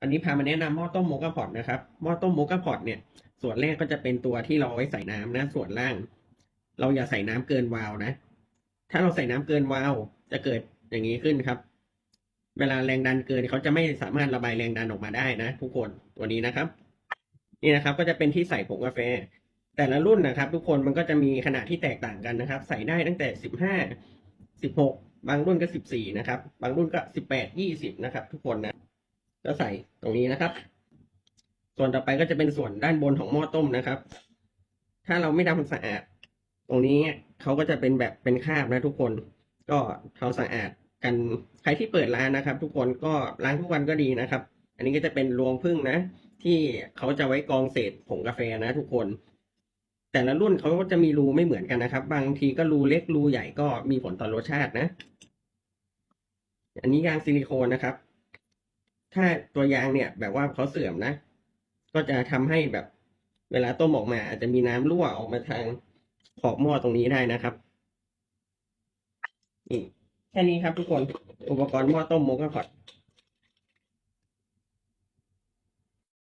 อันนี้พามาแนะนำหม้อต้มโมกาพอตนะครับ หม้อต้มโมกาพอตเนี่ย ส่วนแรกก็จะเป็นตัวที่เราไว้ใส่น้ำนะ ส่วนล่าง เราอย่าใส่น้ำเกินวาล์วนะ ถ้าเราใส่น้ำเกินวาล์วจะเกิดอย่างนี้ขึ้นครับ เวลาแรงดันเกินเขาจะไม่สามารถระบายแรงดันออกมาได้นะทุกคน ตัวนี้นะครับ นี่นะครับ ก็จะเป็นที่ใส่ผงกาแฟ แต่ละรุ่นนะครับ ทุกคนมันก็จะมีขนาดที่แตกต่างกันนะครับ ใส่ได้ตั้งแต่สิบห้า สิบหก บางรุ่นก็สิบสี่นะครับ บางรุ่นก็สิบแปดยี่สิบนะครับ ทุกคนนะ ก็ใส่ตรงนี้นะครับ ส่วนต่อไปก็จะเป็นส่วนด้านบนของหม้อต้มนะครับ ถ้าเราไม่ทำความสะอาด ตรงนี้เขาก็จะเป็นแบบเป็นคราบนะทุกคน ก็ทำสะอาดกันใครที่เปิดร้านนะครับ ทุกคนก็ล้างทุกวันก็ดีนะครับ อันนี้ก็จะเป็นรวงพึ่งนะ ที่เขาจะไว้กองเศษผงกาแฟนะ ทุกคน แต่ละรุ่นเขาก็จะมีรูไม่เหมือนกันนะครับ บางทีก็รูเล็กรูใหญ่ก็มีผลต่อรสชาตินะ อันนี้ยางซิลิโคนนะครับ ถ้าตัวยางเนี่ยแบบว่าเขาเสื่อมนะ ก็จะทำให้แบบเวลาต้มออกมา อาจจะมีน้ำรั่วออกมาทางขอบหม้อตรงนี้ได้นะครับนี่แค่นี้ครับทุกคนอุปกรณ์หม้อต้มโมกาพอด